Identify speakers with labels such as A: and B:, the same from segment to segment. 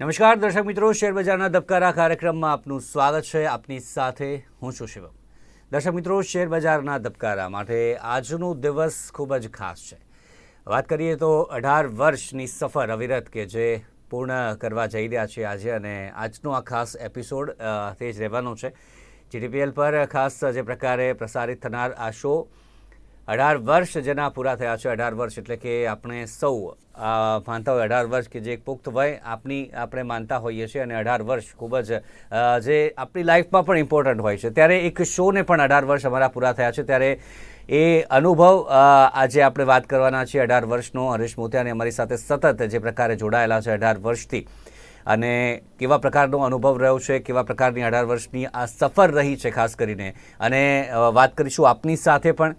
A: નમસ્કાર, દર્શક મિત્રો શેરબજારના ધબકારા કાર્યક્રમમાં આપનું સ્વાગત છે. આપની સાથે હું છું શિવમ. દર્શક મિત્રો શેરબજારના ધબકારા માટે આજનો દિવસ ખૂબ જ ખાસ છે. વાત કરીએ તો અઢાર વર્ષની સફર અવિરત કે જે પૂર્ણ કરવા જઈ રહ્યા છે આજે અને આજનો આ ખાસ એપિસોડ તે જ રહેવાનો છે. જીટીપીએલ પર ખાસ જે પ્રકારે પ્રસારિત થનાર આ શો અઢાર વર્ષ જેના પૂરા થયા છે, અઢાર વર્ષ એટલે કે આપણે સૌ માનતા હોય અઢાર વર્ષ કે જે એક પુખ્ત વય આપની આપણે માનતા હોઈએ છીએ અને અઢાર વર્ષ ખૂબ જ જે આપણી લાઈફમાં પણ ઇમ્પોર્ટન્ટ હોય છે. ત્યારે એક શોને પણ અઢાર વર્ષ અમારા પૂરા થયા છે. ત્યારે એ અનુભવ આજે આપણે વાત કરવાના છીએ અઢાર વર્ષનો હરીશ મોતિયાને અમારી સાથે સતત જે પ્રકારે જોડાયેલા છે અઢાર વર્ષથી. અને કેવા પ્રકારનો અનુભવ રહ્યો છે, કેવા પ્રકારની અઢાર વર્ષની આ સફર રહી છે, ખાસ કરીને. અને વાત કરીશું આપની સાથે પણ.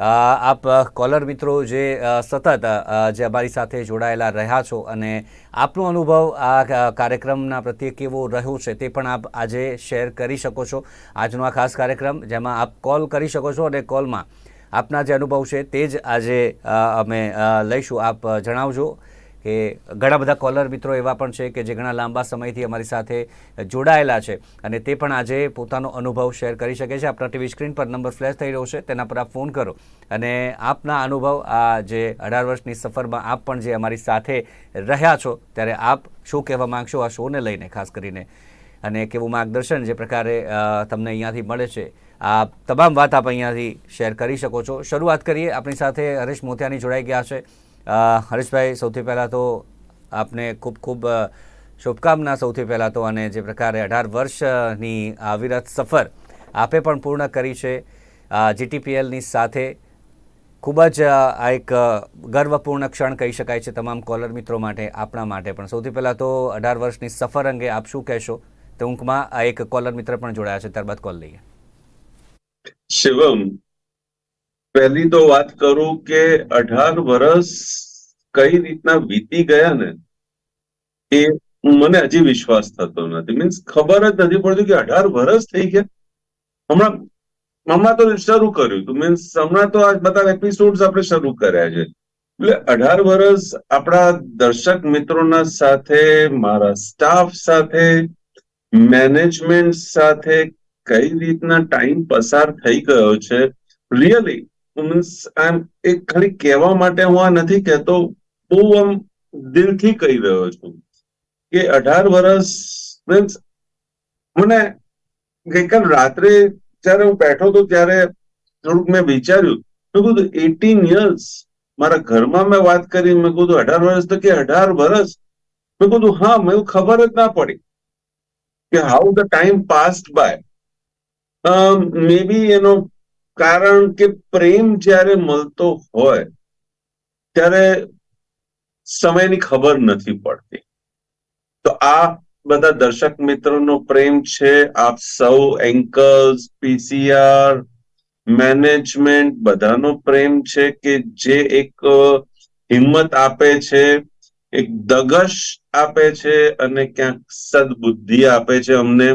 A: આપ કોલર મિત્રો જે સતત જે અમારી સાથે જોડાયેલા રહ્યા છો અને આપનો અનુભવ આ કાર્યક્રમના પ્રત્યે કેવો રહ્યો છે તે પણ આપ આજે શેર કરી શકો છો. આજનો આ ખાસ કાર્યક્રમ જેમાં આપ કોલ કરી શકો છો અને કોલમાં આપના જે અનુભવ છે તે જ આજે અમે લઈશું. આપ જણાવજો. કે ઘણા બધા કોલર મિત્રો એવા પણ છે કે જે ઘણા લાંબા સમયથી અમારી સાથે જોડાયેલા છે અને તે પણ આજે પોતાનો અનુભવ શેર કરી શકે છે. આપણા ટીવી સ્ક્રીન પર નંબર ફ્લેશ થઈ રહ્યો છે, તેના પર આપ ફોન કરો. અને આપના અનુભવ, આ જે અઢાર વર્ષની સફરમાં આપ પણ જે અમારી સાથે રહ્યા છો, ત્યારે આપ શું કહેવા માગશો? આ શોને લઈને ખાસ કરીને. અને કેવું માર્ગદર્શન જે પ્રકારે તમને અહીંયાથી મળે છે આ તમામ વાત આપ અહીંયાથી શેર કરી શકો છો. શરૂઆત કરીએ. આપણી સાથે હરેશ મોતિયાની જોડાઈ ગયા છે. હરીશભાઈ, સૌથી પહેલાં તો આપને ખૂબ ખૂબ શુભકામના સૌથી પહેલાં તો અને જે પ્રકારે અઢાર વર્ષની અવિરત સફર આપે પણ પૂર્ણ કરી છે. જીટીપીએલની સાથે ખૂબ જ આ એક ગર્વપૂર્ણ ક્ષણ કહી શકાય છે તમામ કોલર મિત્રો માટે, આપણા માટે પણ. સૌથી પહેલાં તો અઢાર વર્ષની સફર અંગે આપ શું કહેશો? ટૂંકમાં આ એક કોલર મિત્ર પણ જોડાયા છે, ત્યારબાદ કોલ લઈએ.
B: શિવમ પહેલી તો વાત કરું કે અઢાર વર્ષ કઈ રીતના વીતી ગયા ને એ મને હજી વિશ્વાસ થતો નથી. મીન્સ ખબર જ નથી પડતી કે અઢાર વર્ષ થઈ ગયા. હમણાં હમણાં તો શરૂ કર્યું હતું. મીન્સ હમણાં તો આ બધા એપિસોડ આપણે શરૂ કર્યા છે. એટલે અઢાર વર્ષ આપણા દર્શક મિત્રોના સાથે, મારા સ્ટાફ સાથે મેનેજમેન્ટ સાથે કઈ રીતના ટાઈમ પસાર થઈ ગયો છે? રિયલી મીન્સ આમ એ ખાલી કહેવા માટે હું આ નથી કહેતો, બહુ આમ દિલથી કહી રહ્યો છું કે અઢાર વર્ષ મીન્સ મને ગઈકાલ રાત્રે જ્યારે હું બેઠો હતો ત્યારે થોડુંક મેં વિચાર્યું, મેં કીધું એટીન યર્સ મારા ઘરમાં મેં વાત કરી, મેં કીધું અઢાર વર્ષ તો કે અઢાર વર્ષ મેં કીધું, હા, મેં ખબર જ ના પડી કે how the time passed by maybe એનો કારણ કે પ્રેમ જ્યારે મળતો હોય, ત્યારે સમયની ખબર નથી પડતી. તો આ બધા દર્શક મિત્રોનો પ્રેમ છે. આપ સૌ એન્કર્સ પીસીઆર મેનેજમેન્ટ બધાનો પ્રેમ છે કે જે એક હિંમત આપે છે, એક દગશ આપે છે અને ક્યાંક સદબુદ્ધિ આપે છે અમને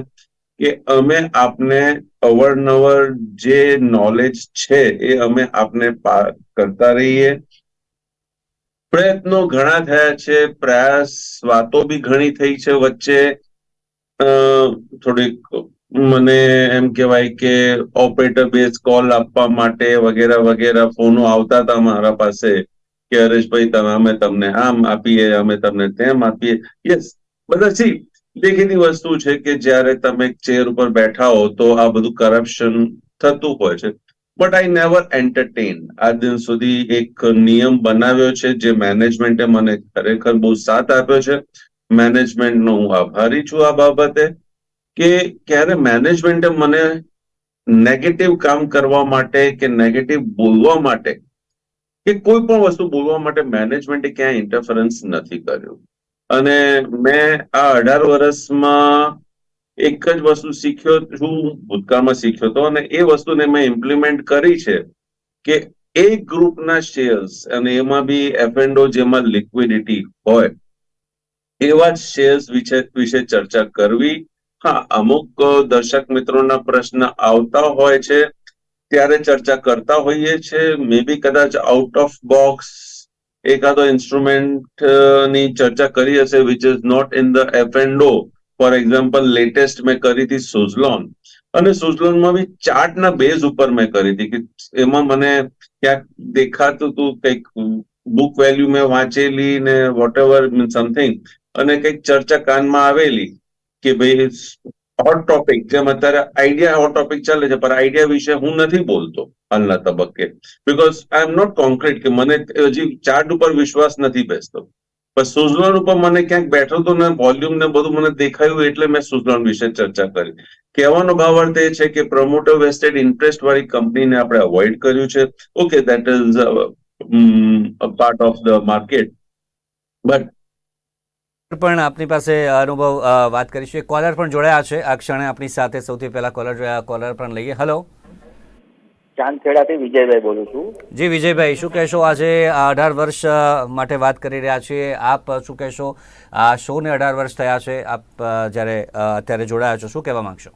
B: કે અમે આપને અવરનવર જે નોલેજ છે એ અમે આપને કરતા રહીએ. પ્રયત્નો ઘણા થયા છે, પ્રયાસ વાતો બી ઘણી થઈ છે વચ્ચે. થોડીક મને એમ કહેવાય કે ઓપરેટર બેઝ કોલ આપવા માટે વગેરે વગેરે ફોનો આવતા હતા મારા પાસે કે હરેશભાઈ તમે, અમે તમને આમ આપીએ, અમે તમને તેમ આપીએ. યસ બધા સી દેખીતી વસ્તુ છે કે જ્યારે તમે ચેર ઉપર બેઠા હો તો આ બધું કરપ્શન થતું હોય છે. બટ આઈ નેવર એન્ટરટેન આ દિન સુધી એક નિયમ બનાવ્યો છે જે મેનેજમેન્ટે મને ખરેખર બહુ સાથ આપ્યો છે. મેનેજમેન્ટનો હું આભારી છું આ બાબતે કે ક્યારે મેનેજમેન્ટે મને નેગેટિવ કામ કરવા માટે કે નેગેટિવ બોલવા માટે કે કોઈ પણ વસ્તુ બોલવા માટે મેનેજમેન્ટે ક્યાંય ઇન્ટરફરન્સ નથી કર્યું. અને મેં આ અઢાર વર્ષમાં એક જ વસ્તુ શીખ્યો છું, ભૂતકાળમાં શીખ્યો હતો અને એ વસ્તુને મેં ઇમ્પ્લિમેન્ટ કરી છે કે એક ગ્રુપના શેર્સ અને એમાં બી એફએનડો જેમાં લિક્વિડિટી હોય, એવા જ શેર્સ વિશે વિશે ચર્ચા કરવી. હા, અમુક દર્શક મિત્રોના પ્રશ્ન આવતા હોય છે, ત્યારે ચર્ચા કરતા હોઈએ છે મે બી કદાચ આઉટ ઓફ બોક્સ એકાદો ઇન્સ્ટ્રુમેન્ટની ચર્ચા કરી હશે which is not in the F and O for example latest મેં કરી હતી સુઝલોન અને સુઝલોનમાં બી ચાર્ટના બેઝ ઉપર મેં કરી હતી કે એમાં મને ક્યાંક દેખાતું હતું કંઈક બુક વેલ્યુ મેં વાંચેલી ને વોટ એવર સમથિંગ અને કંઈક ચર્ચા કાનમાં આવેલી કે ભાઈ હોટ ટોપિક જેમ અત્યારે આઈડિયા હોટ ટોપિક ચાલે છે, પણ આઈડિયા વિશે હું નથી બોલતો હાલના તબક્કે. Because I am not concrete કે મને હજી ચાર્ટ ઉપર વિશ્વાસ નથી બેસતો. પણ સુઝલોન ઉપર મને ક્યાંક બેઠો તો ને વોલ્યુમ ને બધું મને દેખાયું એટલે મેં સુઝલોન વિશે ચર્ચા કરી. કહેવાનો ભાવ અર્થ એ છે કે પ્રમોટર વેસ્ટેડ ઇન્ટરેસ્ટ વાળી કંપનીને આપણે અવોઇડ કર્યું છે. Okay that is part of the market but
A: પણ આપની પાસે અનુભવ વાત કરીશું કોલર પણ જોડાયા છે. આ ક્ષણે આપણી સાથે સૌથી પહેલા કોલર જોયા. કોલર પણ લઈએ. હલો
C: ચાંદખેડાથી વિજયભાઈ બોલું છું.
A: જી વિજયભાઈ શું કહેશો? આજે અઢાર વર્ષ માટે વાત કરી રહ્યા છીએ. આપ શું કહેશો? આ શોને અઢાર વર્ષ થયા છે. આપ જ્યારે અત્યારે જોડાયા છો શું કહેવા માંગશો?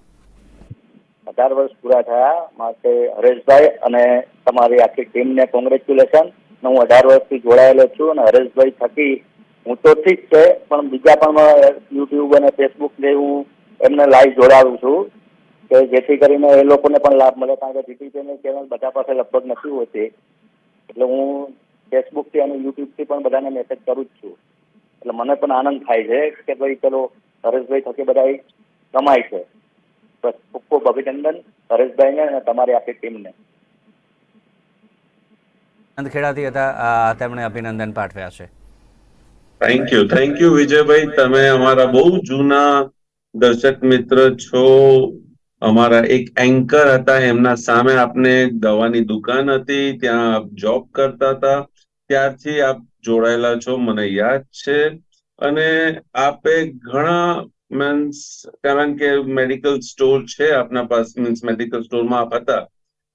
C: અઢાર વર્ષ પૂરા થયા માટે હરેશભાઈ અને તમારી આખી ટીમને કોંગ્રેચ્યુલેશન હું અઢાર વર્ષથી જોડાયેલો છું અને હરેશભાઈ થકી હું તો ઠીક છે, પણ બીજા પણ યુટ્યુબ અને ફેસબુક ને હું એમને લાઈવ જોડાવું છું કે જેથી કરીને એ લોકોને પણ લાભ મળે. કારણ કે જીટીપીની ચેનલ બધા પાસે લગભગ નથી હોતી. એટલે હું ફેસબુકથી અને યુટ્યુબથી પણ બધાને મેસેજ કરું જ છું. એટલે મને પણ આનંદ થાય છે કે ભાઈ ચલો, હરેશભાઈ થકી બધા કમાય છે. બસ ખૂબ ખૂબ અભિનંદન હરેશભાઈને અને તમારી આખી ટીમને.
A: ખેડાથી હતા તેમણે અભિનંદન પાઠવ્યા છે.
B: Thank you thank you Vijaybhai તમે અમારા બહુ જૂના દર્શક મિત્ર છો. અમારા એક એન્કર હતા, એમના સામે આપને દવાની દુકાન હતી, ત્યાં આપ જોબ કરતા હતા. ત્યારથી આપ જોડાયેલા છો, મને યાદ છે. અને આપે ઘણા મીન્સ કારણ કે મેડિકલ સ્ટોર છે, આપના પાસે મીન્સ મેડિકલ સ્ટોરમાં આપ હતા.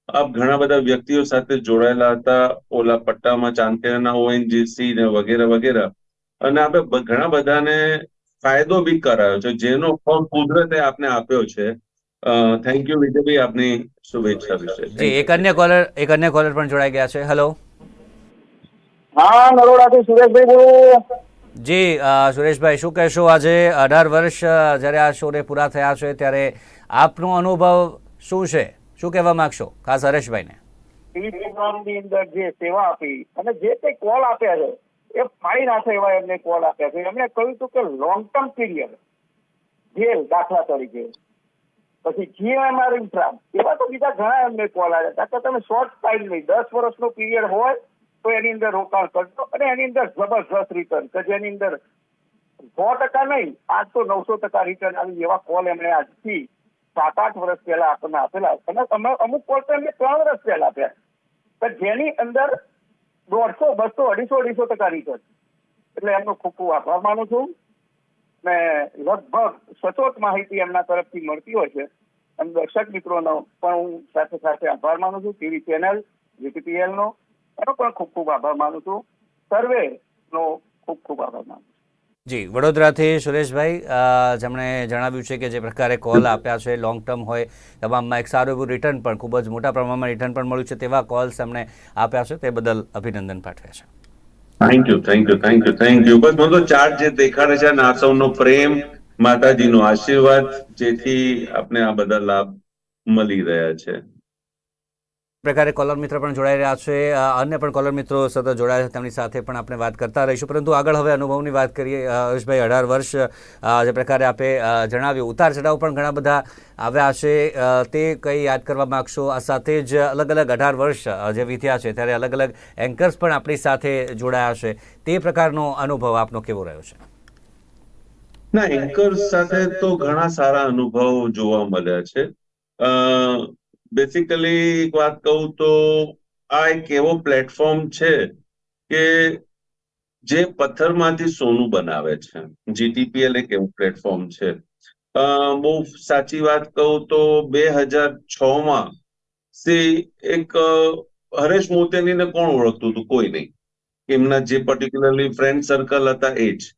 B: આપ ઘણા બધા વ્યક્તિઓ સાથે જોડાયેલા હતા. ઓલા પટ્ટામાં ચાંદખેડાના ઓએનજીસી ને વગેરે વગેરે. અને આપણે ઘણા બધાને ફાયદો બી કરાયો છે. જેનો ફોર્મ કુદરતે આપને આપ્યો છે. થેન્ક યુ વિજયભાઈ આપની શુભેચ્છા વિશે.
A: જી એક અન્ય કોલર એક અન્ય કોલર પણ જોડાઈ ગયા છે. હેલો
C: હા નરોડાથી સુરેશભાઈ બોલું.
A: જી સુરેશભાઈ શું કહેશો? આજે અઢાર વર્ષ જ્યારે આ શોને પૂરા થયા છે ત્યારે આપનો અનુભવ શું છે? શું કહેવા માંગશો? ખાસ હરેશભાઈને.
C: ટીવી પ્રોગ્રામની અંદર જે સેવા આપી અને જે તે કોલ આપ્યા છે એ ફાઇન નાખે એવા એમને કોલ આપ્યા છે. એમણે કહ્યું હતું કે લોંગ ટર્મ પીરિયડ જેલ દાખલા તરીકે. પછી જીએમઆર ઇન્ફ્રા એવા તો બીજા ઘણા એમને કોલ આવ્યા હતા તમે શોર્ટ ટાઈમ નહીં, દસ વર્ષનો પીરિયડ હોય તો એની અંદર રોકાણ કરજો અને એની અંદર જબરજસ્ત રિટર્ન કે જેની અંદર સો ટકા નહીં આજ તો નવસો ટકા રિટર્ન આવી એવા કોલ એમણે આજથી સાત આઠ વર્ષ પહેલા આપણને આપેલા અને અમે અમુક કોલ તો એમને ત્રણ વર્ષ પહેલા આપ્યા. જેની અંદર દોઢસો, બસો, અઢીસો અઢીસો ટકા રિટર્ન એટલે એમનો ખૂબ ખૂબ આભાર માનું છું. ને લગભગ સચોટ માહિતી એમના તરફથી મળતી હોય છે. અને દર્શક મિત્રોનો પણ હું સાથે સાથે આભાર માનું છું. ટીવી ચેનલ જીટીપીએલ નો એનો પણ ખૂબ ખૂબ આભાર માનું છું. સર્વે નો ખૂબ ખૂબ આભાર માનું છું.
A: જી, વડોદરાથી સુરેશભાઈ જેમણે જણાવ્યું છે કે જે પ્રકારે કોલ આપ્યા છે લોંગ ટર્મ હોય, તમામમાં એક સારું એવું રિટર્ન પણ, ખૂબ જ મોટા પ્રમાણમાં રિટર્ન પણ મળ્યું છે, તેવા કોલ્સ એમણે આપ્યા છે, તે બદલ અભિનંદન પાઠવ્યા છે.
B: Thank you thank you thank you thank you બસ મને તો ચાર્ટ જે દેખાડે છે આ સૌનો પ્રેમ, માતાજીનો આશીર્વાદ, જેથી આપણે આ બધા લાભ મળી રહ્યા છે.
A: પ્રકારે કોલર મિત્ર પણ જોડાઈ રહ્યા છે અન્ય પણ કોલર મિત્રો સતત જોડાયા છે, તેમની સાથે પણ આપણે વાત કરતા રહીશું. પરંતુ આગળ હવે અનુભવની વાત કરીએ હર્ષભાઈ અઢાર વર્ષ જે પ્રકારે આપે જણાવ્યું. ઉતાર ચઢાવ પણ ઘણા બધા આવ્યા છે તે કંઈ યાદ કરવા માગશો? આ સાથે જ અલગ અલગ અઢાર વર્ષ જે વીત્યા છે, ત્યારે અલગ અલગ એન્કર્સ પણ આપણી સાથે જોડાયા છે. તે પ્રકારનો અનુભવ આપનો કેવો રહ્યો છે?
B: ના એન્કર્સ સાથે તો ઘણા સારા અનુભવ જોવા મળ્યા છે. બેસિકલી એક વાત કહું તો આ એક એવો પ્લેટફોર્મ છે કે જે પથ્થરમાંથી સોનું બનાવે છે. જીટીપીએલ એક એવું પ્લેટફોર્મ છે. બહુ સાચી વાત કહું તો બે હજાર છ માં એક હરેશ મોતેનીને કોણ ઓળખતું હતું? કોઈ નહીં. એમના જે પર્ટિક્યુલરલી ફ્રેન્ડ સર્કલ હતા એ જ.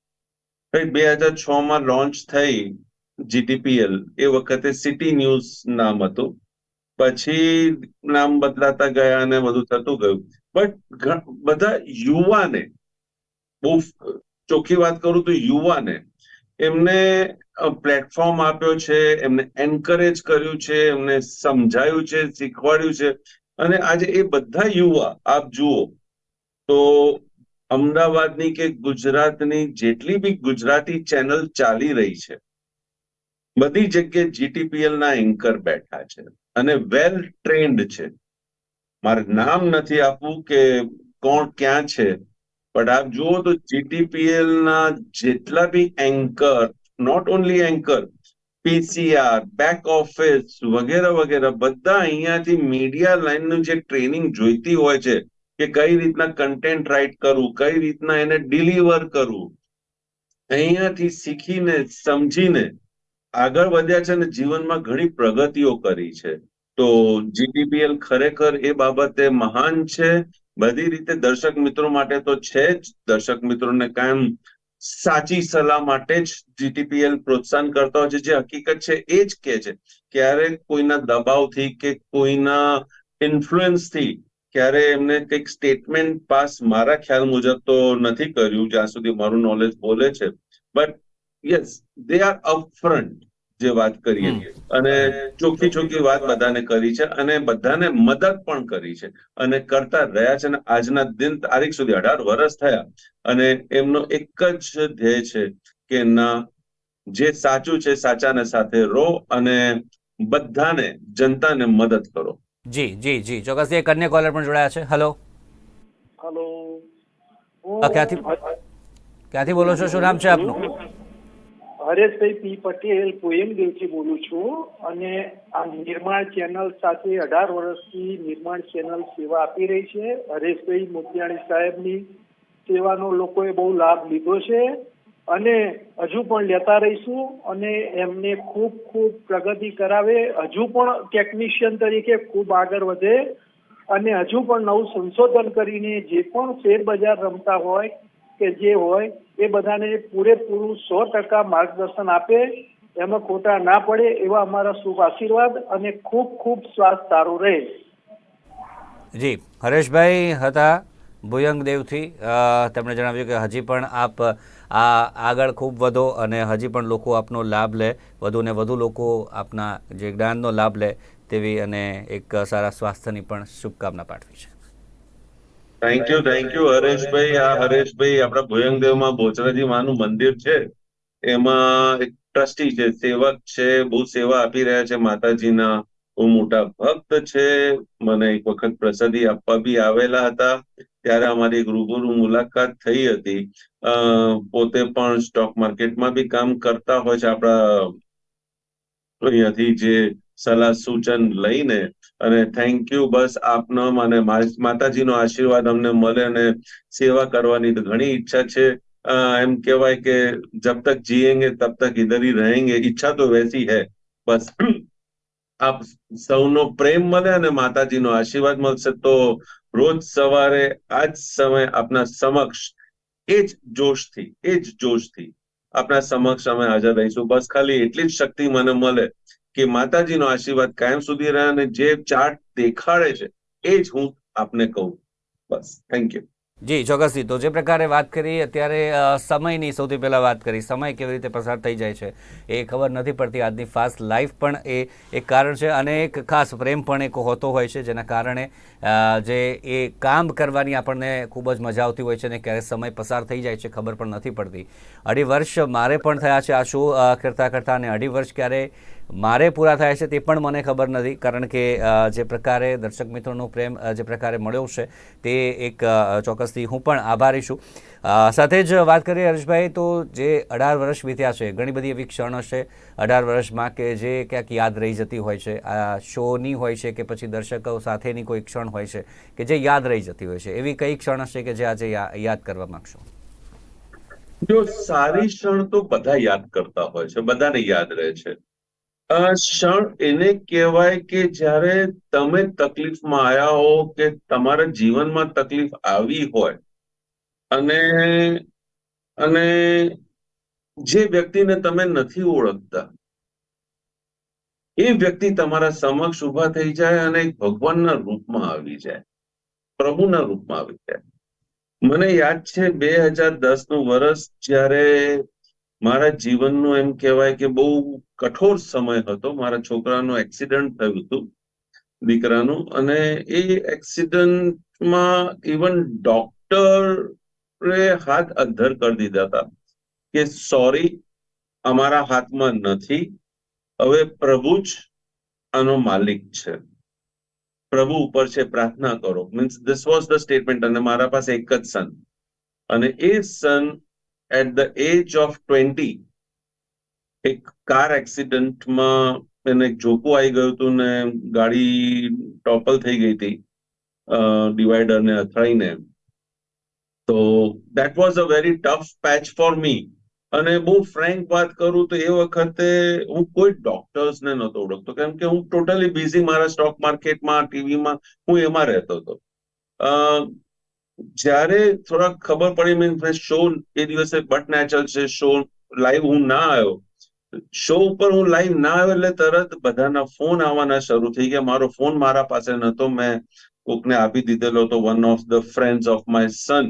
B: રાઈટ બે હજાર છ માં લોન્ચ થઈ જીટીપીએલ એ વખતે સિટી ન્યૂઝ નામ હતું. પછી નામ બદલાતા ગયા અને બધું થતું ગયું. બટ બધા યુવાને, બહુ ચોખ્ખી વાત કરું તો યુવાને, એમને પ્લેટફોર્મ આપ્યો છે, એમને એન્કરેજ કર્યું છે, એમને સમજાયું છે, શીખવાડ્યું છે. અને આજે એ બધા યુવા, આપ જુઓ, તો અમદાવાદની કે ગુજરાતની જેટલી બી ગુજરાતી ચેનલ ચાલી રહી છે, બધી જગ્યાએ જીટીપીએલ ના એન્કર બેઠા છે. અને વેલ ટ્રેન્ડ છે. મારે નામ નથી આપવું કે કોણ ક્યાં છે પણ આપ જુઓ તો જીટીપીએલ ના જેટલા બી anchor not only anchor PCR back office વગેરે વગેરે, બધા અહીંયાથી મીડિયા લાઈનનું જે ટ્રેનિંગ જોઈતી હોય છે, કે કઈ રીતના કન્ટેન્ટ રાઇટ કરવું, કઈ રીતના એને ડિલિવર કરવું, અહીંયાથી શીખીને, સમજીને આગળ વધ્યા છે અને જીવનમાં ઘણી પ્રગતિઓ કરી છે. તો જીટીપીએલ ખરેખર એ બાબતે મહાન છે. બધી રીતે દર્શક મિત્રો માટે તો છે જ. દર્શક મિત્રોને કાયમ સાચી સલાહ માટે જ જીટીપીએલ પ્રોત્સાહન કરતા હોય છે. જે હકીકત છે એ જ કે છે ક્યારેક કોઈના દબાવથી કે કોઈના ઇન્ફ્લુઅન્સથી ક્યારે એમને કંઈક સ્ટેટમેન્ટ પાસ મારા ખ્યાલ મુજબ તો નથી કર્યું જ્યાં સુધી મારું નોલેજ બોલે છે. But yes they are upfront જે વાત કરીએ. અને ચોખ્ખી ચોખ્ખી વાત બધાને કરી છે અને બધાને મદદ પણ કરી છે અને કરતા રહ્યા છે અને આજના દિન તારીખ સુધી અઢાર વર્ષ થયા અને એમનો એક જ ધ્યેય છે કે ના જે સાચું છે સાચાને સાથે રહો અને બધાને જનતાને મદદ કરો.
A: જી જી જી. ચોક્કસ એક અન્ય કોલર પણ જોડાયા છે. હેલો
C: હેલો
A: ક્યાંથી? ક્યાંથી બોલો છો? શું નામ છે આપનું?
D: હરેશભાઈ પી પટેલ પોયમદેવથી બોલું છું અને આ નિર્માણ ચેનલ સાથે અઢાર વર્ષથી નિર્માણ ચેનલ સેવા આપી રહી છે. હરેશભાઈ મોતિયાણી સાહેબની સેવાનો લોકોએ બહુ લાભ લીધો છે અને હજુ પણ લેતા રહીશું અને એમને ખૂબ ખૂબ પ્રગતિ કરાવે. હજુ પણ ટેકનિશિયન તરીકે ખૂબ આગળ વધે અને હજુ પણ નવું સંશોધન કરીને જે પણ શેર બજાર રમતા હોય કે જે હોય એ બધાને પૂરેપૂરું સો ટકા માર્ગદર્શન આપે, એમાં ખોટા ના પડે એવા અમારા શુભ આશીર્વાદ અને ખૂબ ખૂબ સ્વાસ્થ્ય સારું રહે.
A: જી, હરેશભાઈ હતા ભુયંગ દેવથી તેમણે જણાવ્યું કે હજી પણ આપ આ આગળ ખૂબ વધો અને હજી પણ લોકો આપનો લાભ લે, વધુ ને વધુ લોકો આપના જે જ્ઞાનનો લાભ લે તેવી અને એક સારા સ્વાસ્થ્યની પણ શુભકામના પાઠવી છે.
B: થેન્ક યુ થેન્ક યુ હરેશભાઈ આ હરેશભાઈ આપણા ભુયંગદેવમાં બોચરાજી માનું મંદિર છે. એમાં એક ટ્રસ્ટી છે, સેવક છે, બહુ સેવા આપી રહ્યા છે માતાજીના. હું મોટા ભક્ત છે. મને એક વખત પ્રસાદી આપવા બી આવેલા હતા. ત્યારે અમારી એક મુલાકાત થઈ હતી. પોતે પણ સ્ટોક માર્કેટમાં બી કામ કરતા હોય છે આપણા અહીંયાથી જે સલાહ સૂચન લઈને અને થેન્ક યુ બસ આપનો અને માતાજીનો આશીર્વાદ અમને મળે અને સેવા કરવાની ઘણી ઈચ્છા છે. એમ કહેવાય કે જબ તક જીએંગે તબ તક ઇધર હી રહેંગે. ઈચ્છા તો વૈસી હે. બસ આપ સૌનો પ્રેમ મળે અને માતાજીનો આશીર્વાદ મળશે તો રોજ સવારે આ જ સમય આપના સમક્ષ એ જ જોશથી, એ જ જોશથી આપના સમક્ષ અમે હાજર રહીશું. બસ ખાલી એટલી જ શક્તિ મને મળે કે માતાજીનો આશીર્વાદ કાયમ સુધી રહે અને જે ચાર્ટ દેખાડે છે, એ જ હું આપને કહું. બસ થેન્ક યુ
A: જી, ચોક્કસથી. તો જે પ્રકારે વાત કરી, અત્યારે સમયની સૌથી પહેલાં વાત કરી. સમય કેવી રીતે પસાર થઈ જાય છે, એ ખબર નથી પડતી. આજની ફાસ્ટ લાઈફ પણ એ એક કારણ છે અને એક ખાસ પ્રેમ પણ એક હોતો હોય છે, જેના કારણે જે એ કામ કરવાની આપણને ખૂબ જ મજા આવતી હોય છે અને ક્યારે સમય પસાર થઈ જાય છે, ખબર પણ નથી પડતી. અઢી વર્ષ મારે પણ થયા છે આ શો કરતાં કરતાં અને અઢી વર્ષ ક્યારે મારે પૂરા થાય છે તે પણ મને ખબર નથી, કારણ કે જે પ્રકારે દર્શક મિત્રોનો પ્રેમ જે પ્રકારે મળ્યો છે તે એક ચોક્કસથી હું પણ આભારી છું. સાથે જ વાત કરીએ હર્ષભાઈ તો જે અઢાર વર્ષ વીત્યા છે, ઘણી બધી એવી ક્ષણ હશે અઢાર વર્ષમાં કે જે ક્યાંક યાદ રહી જતી હોય છે, આ શોની હોય છે કે પછી દર્શકો સાથેની કોઈ ક્ષણ હોય છે કે જે યાદ રહી જતી હોય છે, એવી કઈ ક્ષણ હશે કે જે આજે યાદ કરવા માંગશો?
B: જો સારી ક્ષણ તો બધા યાદ કરતા હોય છે, બધાને યાદ રહે છે. ક્ષણ એને કહેવાય કે જ્યારે તમે તકલીફમાં આવ્યા હો કે તમારા જીવનમાં તકલીફ આવી હોય અને અને જે વ્યક્તિને તમે નથી ઓળખતા, એ વ્યક્તિ તમારા સમક્ષ ઊભા થઈ જાય અને ભગવાનના રૂપમાં આવી જાય, પ્રભુના રૂપમાં આવી જાય. મને યાદ છે, બે હજાર દસનું વર્ષ જ્યારે મારા જીવનનું એમ કહેવાય કે બહુ કઠોર સમય હતો. મારા છોકરાનું એક્સિડન્ટ થયું હતું, દીકરાનું. અને એ એક્સિડન્ટમાં ઇવન ડોક્ટરે હાથ અધ્ધર કરી દીધા હતા કે સોરી અમારા હાથમાં નથી. હવે પ્રભુ જ આનો માલિક છે. પ્રભુ ઉપર છે, પ્રાર્થના કરો. Means this was the statement અને મારા પાસે એક જ સન અને એ son at the age of twenty એક કાર એક્સિડન્ટમાં એને એક જોકું આવી ગયું હતું ને ગાડી ટોપલ થઈ ગઈ હતી ડિવાઈડરને અથડાઈને. તો that was a very tough patch for me અને બહુ ફ્રેન્ક વાત કરું તો એ વખતે હું કોઈ ડોક્ટર્સને નહોતો ઓળખતો. કેમ કે હું ટોટલી બિઝી મારા સ્ટોક માર્કેટમાં ટીવીમાં હું એમાં રહેતો હતો. જ્યારે થોડાક ખબર પડી મીન્સ શો એ દિવસે બટ નેચરલ છે શો લાઈવ હું ના આવ્યો. શો ઉપર હું લાઈવ ના આવ્યો એટલે તરત બધાના ફોન આવવાના શરૂ થઈ ગયા. મારો ફોન મારા પાસે નતો મેં કોકને આપી દીધેલો હતો one of the friends of my son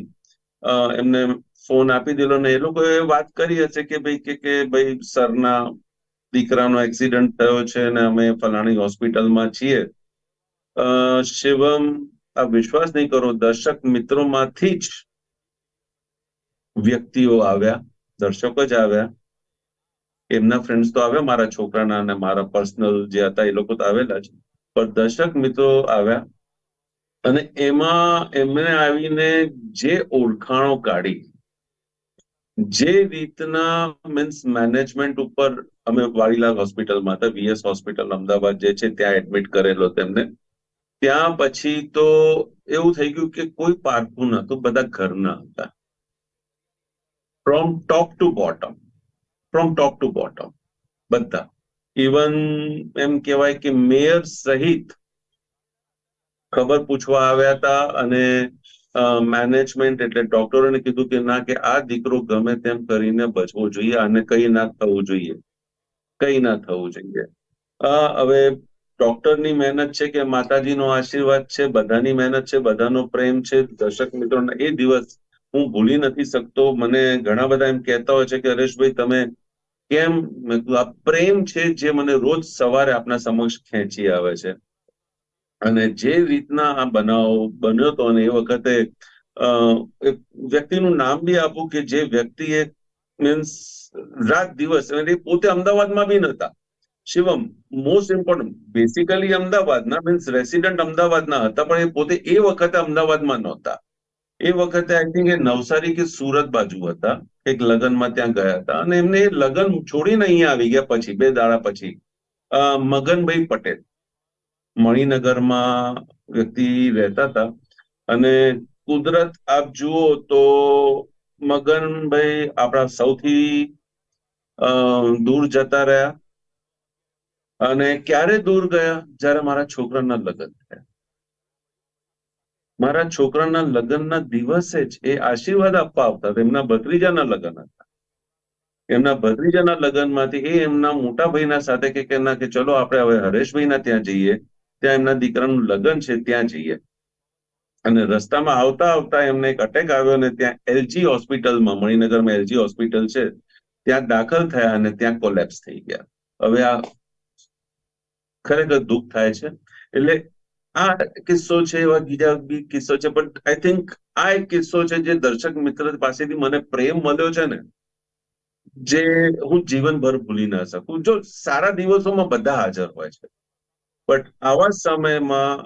B: એમને ફોન આપી દીધેલો ને એ લોકોએ વાત કરી હશે કે ભાઈ કે કે ભાઈ સરના દીકરાનો એક્સિડન્ટ થયો છે અને અમે ફલાણી હોસ્પિટલમાં છીએ. શિવમ આ વિશ્વાસ નહીં કરો, દર્શક મિત્રોમાંથી જ વ્યક્તિઓ આવ્યા, દર્શકો જ આવ્યા. એમના ફ્રેન્ડ્સ તો આવ્યા, મારા છોકરાના અને મારા પર્સનલ જે હતા એ લોકો તો આવેલા છે પણ દર્શક મિત્રો આવ્યા અને એમાં એમને આવીને જે ઓળખાણો કાઢી, જે રીતના મીન્સ મેનેજમેન્ટ ઉપર અમે વાડીલાલ હોસ્પિટલમાં હતા વીએસ હોસ્પિટલ અમદાવાદ જે છે, ત્યાં એડમિટ કરેલો તેમને. ત્યાં પછી તો એવું થઈ ગયું કે કોઈ પારકું નતું બધા ઘરના હતા. From top to bottom from top to bottom બધા. ઇવન એમ કહેવાય કે મેયર સહિત ખબર પૂછવા આવ્યા હતા અને મેનેજમેન્ટ એટલે ડોક્ટરોને કીધું કે ના કે આ દીકરો ગમે તેમ કરીને બચવો જોઈએ અને કઈ ના થવું જોઈએ. કઈ ના થવું જોઈએ. હવે ડોક્ટરની મહેનત છે કે માતાજીનો આશીર્વાદ છે, બધાની મહેનત છે, બધાનો પ્રેમ છે. દર્શક મિત્રોના એ દિવસ હું ભૂલી નથી શકતો. મને ઘણા બધા એમ કહેતા હોય છે કે, હરેશભાઈ, તમે કેમ આ પ્રેમ છે જે મને રોજ સવારે આપના સમક્ષ ખેંચી આવે છે? અને જે રીતના આ બનાવ બન્યો હતો અને એ વખતે એક વ્યક્તિનું નામ બી આપું કે જે વ્યક્તિએ મીન્સ રાત દિવસ, અને પોતે અમદાવાદમાં બી નતા શિવમ મોસ્ટ ઇમ્પોર્ટન્ટ બેસિકલી અમદાવાદના મીન્સ રેસિડન્ટ અમદાવાદના હતા, પણ એ પોતે એ વખતે અમદાવાદમાં નહોતા. એ વખતે આઈ થિંક એ નવસારી કે સુરત બાજુ હતા, એક લગ્નમાં ત્યાં ગયા હતા. અને એમને એ લગ્ન છોડીને અહીંયા આવી ગયા પછી, બે દાડા પછી. મગનભાઈ પટેલ. મણિનગરમાં વ્યક્તિ રહેતા હતા. અને કુદરત, આપ જુઓ તો મગનભાઈ આપણા સૌથી દૂર જતા રહ્યા. અને ક્યારે દૂર ગયા? જ્યારે મારા છોકરાના લગ્ન થયા. મારા છોકરાના લગ્નના દિવસે જ એ આશીર્વાદ આપવા આવતા એમના ભત્રીજાના લગ્ન હતા. એમના ભત્રીજાના લગ્નમાંથી એ એમના મોટા ભાઈના સાથે કે કે ના કે, ચલો, આપણે હવે હરેશભાઈના ત્યાં જઈએ. ત્યાં એમના દીકરાનું લગ્ન છે, ત્યાં જઈએ. અને રસ્તામાં આવતા આવતા એમને એક અટેક આવ્યો અને ત્યાં એલજી હોસ્પિટલમાં, મણિનગરમાં એલજી હોસ્પિટલ છે. ત્યાં દાખલ થયા અને ત્યાં કોલેપ્સ થઈ ગયા. હવે આ ખરેખર દુઃખ થાય છે. એટલે આ કિસ્સો છે, એવા બીજા બી કિસ્સો છે. પણ આઈ થિંક આ એક કિસ્સો છે જે દર્શક મિત્ર પાસેથી મને પ્રેમ મળ્યો છે ને, જે હું જીવનભર ભૂલી ના શકું. જો સારા દિવસોમાં બધા હાજર હોય છે. બટ આવા સમયમાં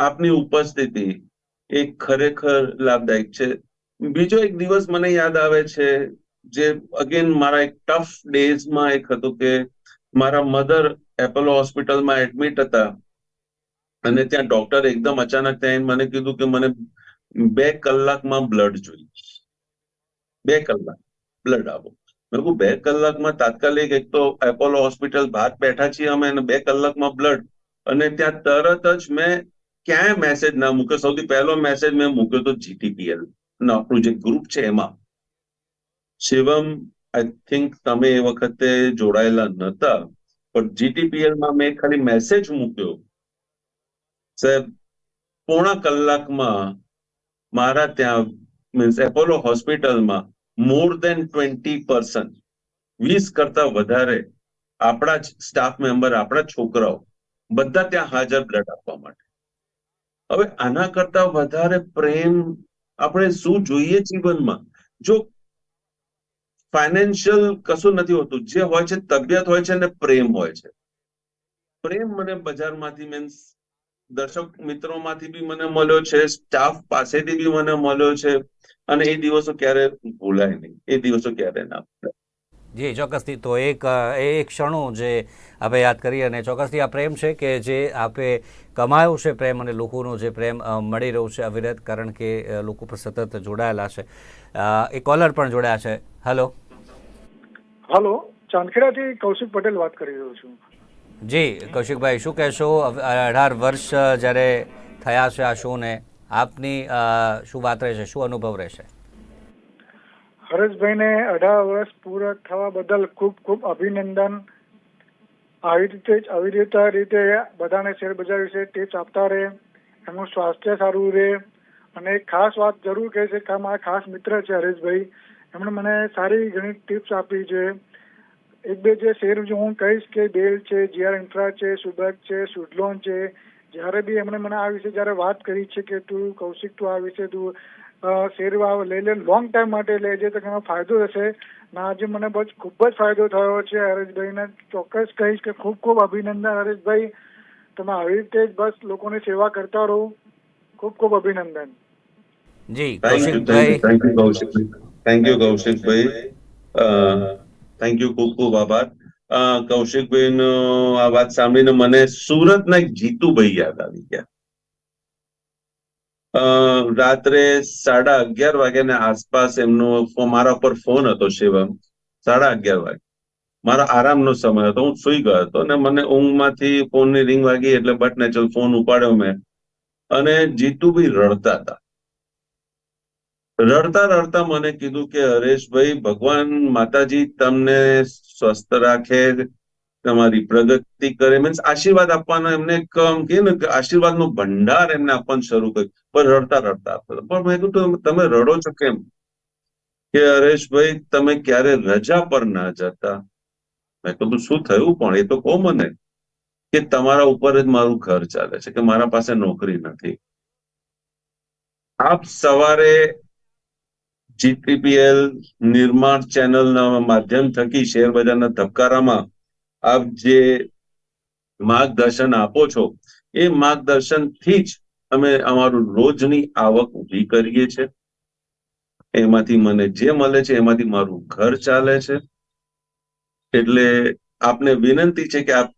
B: આપની ઉપસ્થિતિ એ ખરેખર લાભદાયક છે. બીજો એક દિવસ મને યાદ આવે છે, જે અગેન મારા એક ટફ ડેઝમાં એક હતું કે મારા મધર એપોલો હોસ્પિટલમાં એડમિટ હતા. અને ત્યાં ડોક્ટર એકદમ અચાનક ત્યાં મને કીધું કે મને બે કલાકમાં બ્લડ જોઈએ. બે કલાક બ્લડ આપો મેં કહું બે કલાકમાં તાત્કાલિક એક તો એપોલો હોસ્પિટલ બહાર બેઠા છીએ અમે અને બે કલાકમાં બ્લડ અને ત્યાં તરત જ મેં ક્યાંય મેસેજ ના મૂક્યો. સૌથી પહેલો મેસેજ મેં મૂક્યો તો જીટીપીએલ ના આપણું જે ગ્રુપ છે એમાં. શિવમ આઈ થિંક તમે એ વખતે જોડાયેલા નતા. પણ જીટીપીએલમાં મેં ખાલી મેસેજ મૂક્યો. સાહેબ પોણા કલાકમાં મારા ત્યાં મીન્સ એપોલો હોસ્પિટલમાં મોર દેન ટ્વેન્ટી પર્સન્ટ વીસ કરતા વધારે આપણા જ સ્ટાફ મેમ્બર આપણા છોકરાઓ બધા ત્યાં હાજર બ્લડ આપવા માટે. હવે આના કરતા વધારે પ્રેમ આપણે શું જોઈએ જીવનમાં? જો ફાઇનાન્શિયલ કશું નથી હોતું. જે હોય છે, તબિયત હોય છે અને પ્રેમ હોય છે. પ્રેમ મને બજારમાંથી મીન્સ દર્શક મિત્રોમાંથી બી મને મળ્યો છે સ્ટાફ પાસેથી બી મને મળ્યો છે અને એ દિવસો ક્યારે ભૂલાય નહીં. એ દિવસો ક્યારે ના ભૂલાય.
A: જી, ચોક્કસથી. તો એક, એ ક્ષણો જે આપણે યાદ કરીએ અને ચોક્કસથી આ પ્રેમ છે કે જે આપે કમાયો છે પ્રેમ અને લોકોનો જે પ્રેમ મળી રહ્યો છે અવિરત, કારણ કે લોકો પર સતત જોડાયેલા છે. એ કોલર પણ જોડાયા છે. હેલો
E: હલો ચાંદખેડાથી કૌશિક પટેલ વાત કરી રહ્યો છું.
A: જી કૌશિકભાઈ શું કહેશો? અઢાર વર્ષ જ્યારે થયા છે આ શોને આપની શું વાત રહેશે? શું અનુભવ રહેશે?
E: હરેશભાઈને અઢાર વર્ષ પૂરા થવા બદલ ખૂબ ખૂબ અભિનંદન. આવી રીતે જ આવી રીતે રીતે બધાને શેર બજાર વિશે ટિપ્સ આપતા રહે એમનું સ્વાસ્થ્ય સારું રહે. અને ખાસ વાત જરૂર કહે છે કે મારા ખાસ મિત્ર છે હરેશભાઈ. એમણે મને સારી ઘણી ટિપ્સ આપી છે. એક બે જે શેર જો હું કહીશ કે ડેલ છે જીઆર ઇન્ફ્રા છે સુબક છે સુડલોન છે જ્યારે બી એમણે મને આ વિશે જ્યારે વાત કરી છે કે તું કૌશિક તું આ વિશે તું શેર વાવ લઈ લે લોંગ ટાઈમ માટે લેજે તો એનો ફાયદો થશે ને આજે મને બહુ ખૂબ જ ફાયદો થયો છે હરેશભાઈને. ચોક્કસ કહીશ કે ખૂબ ખૂબ અભિનંદન હરેશભાઈ. તમે આવી રીતે જ બસ લોકોની સેવા કરતા રહો. ખૂબ ખૂબ અભિનંદન.
A: જી
B: થેન્ક યુ
A: કૌશિકભાઈ.
B: થેન્ક યુ કૌશિકભાઈ થેન્ક યુ ખૂબ ખૂબ આભાર કૌશિકભાઈ નો આ વાત સાંભળીને મને સુરતના એક જીતુભાઈ યાદ આવી ગયા. અ, રાત્રે સાડા અગિયાર વાગ્યાના આસપાસ એમનો મારા પર ફોન હતો શિવમ. સાડા અગિયાર વાગે. મારા આરામનો સમય હતો. હું સુઈ ગયો હતો અને મને ઊંઘમાંથી ફોનની રિંગ વાગી એટલે બટ નેચરલ ફોન ઉપાડ્યો મેં. અને જીતુભાઈ રડતા હતા. રડતા રડતા મને કીધું કે હરેશભાઈ ભગવાન માતાજી તમને સ્વસ્થ રાખે, તમારી પ્રગતિ કરે. મીન્સ આશીર્વાદ આપવાનો એમને કમ કે કહે ને ભંડાર એમને આપવાનું શરૂ કર્યું. પણ રડતા રડતા પણ મેં કીધું, તમે રડો છો કેમ? કે હરેશભાઈ તમે ક્યારે રજા પર ના જતા. મેં કીધું, શું થયું પણ? એ તો કહો મને કે તમારા ઉપર જ મારું ઘર ચાલે છે, કે મારા પાસે નોકરી નથી. આપ સવારે જીટીપીએલ નિર્માણ ચેનલના માધ્યમ થકી શેર બજારના ધબકારામાં આપ જે માર્ગદર્શન આપો છો, એ માર્ગદર્શનથી જ અમે અમારું રોજની આવક ઊભી કરીએ છીએ. એમાંથી મને જે મળે છે, એમાંથી મારું ઘર ચાલે છે. એટલે આપને વિનંતી છે કે આપ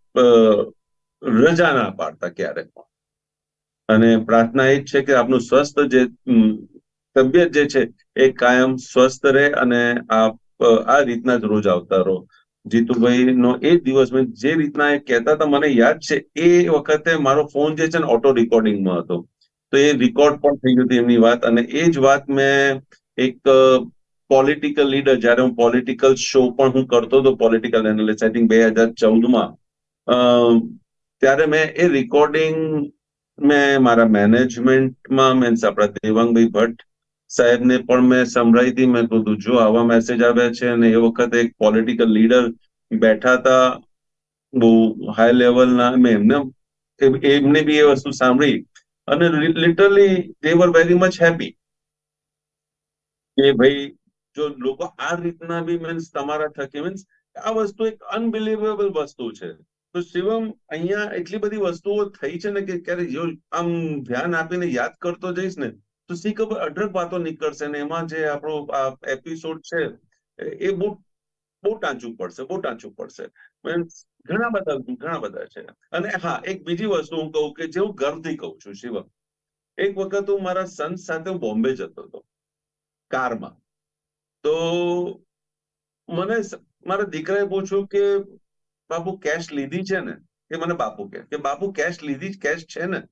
B: રજા ના પાડતા ક્યારેક. અને પ્રાર્થના એ જ છે કે આપનું સ્વસ્થ જે તબિયત જે છે એ કાયમ સ્વસ્થ રહે અને આપ આ રીતના જ રોજ આવતા રહો. જીતુભાઈ નો એ દિવસ મેં જે રીતના એ કહેતા હતા, મને યાદ છે, એ વખતે મારો ફોન જે છે ને ઓટો રેકોર્ડિંગમાં હતો. તો એ રેકોર્ડ પણ થઈ ગયું એમની વાત અને એ જ વાત મેં એક પોલિટિકલ લીડર, જ્યારે હું પોલિટિકલ શો પણ હું કરતો હતો, પોલિટિકલ એનાલિસ્ટ, આઈ થિંક બે હજાર ચૌદમાં ત્યારે મેં એ રેકોર્ડિંગ મેં મારા મેનેજમેન્ટમાં, મીન્સ આપણા દેવાંગભાઈ ભટ્ટ સાહેબને પણ મેં સંભળાવી હતી. મેં કીધું, જો આવા મેસેજ આવ્યા છે અને એ વખતે એક પોલિટિકલ લીડર બેઠા હતા, બહુ હાઈ લેવલના મેં એમને એમને બી એ વસ્તુ સાંભળી અને literally they were very much happy કે ભાઈ, જો લોકો આ રીતના બી મીન્સ તમારા થકી મીન્સ આ વસ્તુ એક અનબિલીવેબલ વસ્તુ છે. તો શિવમ અહીંયા એટલી બધી વસ્તુઓ થઈ છે ને કે ક્યારે જો આમ ધ્યાન આપીને યાદ કરતો જઈશ ને તો શી ખબર અઢળક વાતો નીકળશે ને એમાં જે આપણો, આ એપિસોડ છે, એ- બહુ બહુ ટાંચું પડશે, બહુ ટાંચું પડશે. ઘણા બધા ઘણા બધા છે. અને હા, એક બીજી વસ્તુ હું કહું કે જે હું ગર્વથી કહું છું શિવમ એક વખત હું મારા સન સાથે બોમ્બે જતો હતો, કારમાં. તો મને મારા દીકરાએ પૂછ્યું કે બાપુ કેશ લીધી છે ને? એ મને બાપુ કે બાપુ કેશ લીધી કેશ છે ને?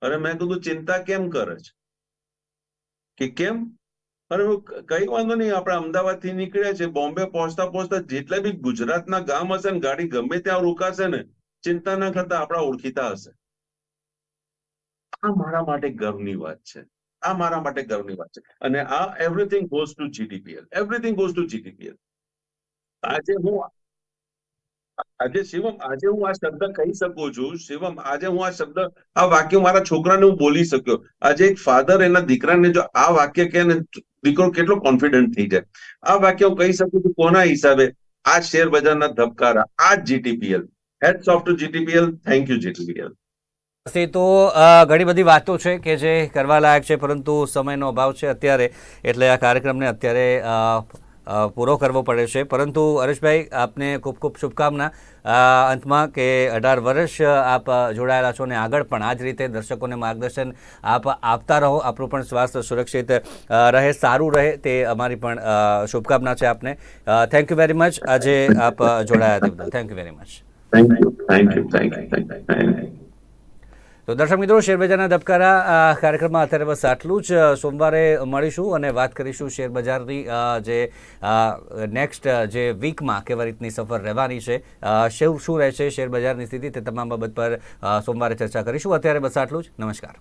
B: અરે મેં કીધું, ચિંતા કેમ કરે છે? કે કેમ? અરે કઈ વાંધો નહીં, આપણે અમદાવાદથી નીકળ્યા છે, બોમ્બે પહોંચતા પહોંચતા જેટલા બી ગુજરાતના ગામ હશે ને, ગાડી ગમે ત્યાં રોકાશે ને, ચિંતા ના કરતા આપણા ઓળખીતા હશે. આ મારા માટે ગર્વની વાત છે. આ મારા માટે ગર્વની વાત છે. અને આ everything goes to GTPL everything goes to GTPL આજે હું આજે શિવમ, આજે હું આ શબ્દ કહી શકું છું. શિવમ, આજે હું આ શબ્દ, આ વાક્ય મારા છોકરાને હું બોલી શક્યો. આજે એક ફાધર એના દીકરાને જો આ વાક્ય કહે ને દીકરો કેટલો કોન્ફિડન્ટ થઈ જાય. આ વાક્ય હું કહી શકું છું કોના હિસાબે? આ શેર બજારના ધબકારા, આ GTPL hats off to GTPL thank you GTPL
A: તે તો ઘણી બધી વાતો છે કે જે કરવા લાયક છે, પરંતુ સમયનો અભાવ છે અત્યારે. એટલે આ કાર્યક્રમને અત્યારે પૂરો કરવો પડે છે. પરંતુ હરેશભાઈ, આપને ખૂબ ખૂબ શુભકામના. અંતમાં કે અઢાર વર્ષ આપ જોડાયેલા છો અને આગળ પણ આ જ રીતે દર્શકોને માર્ગદર્શન આપ આપતા રહો. આપણું પણ સ્વાસ્થ્ય સુરક્ષિત રહે, સારું રહે તે અમારી પણ શુભકામના છે આપને. થેન્ક યુ વેરી મચ આજે આપ જોડાયા તે thank you very much
B: thank you thank you thank you thank you
A: તો દર્શક મિત્રો, શેરબજારના ધબકારા કાર્યક્રમમાં અત્યારે બસ આટલું જ. સોમવારે મળીશું અને વાત કરીશું શેરબજારની જે નેક્સ્ટ જે વીકમાં કેવા રીતની સફર રહેવાની છે. શું શું રહેશે શેરબજારની સ્થિતિ તે તમામ બાબત પર સોમવારે ચર્ચા કરીશું. અત્યારે બસ આટલું જ. નમસ્કાર.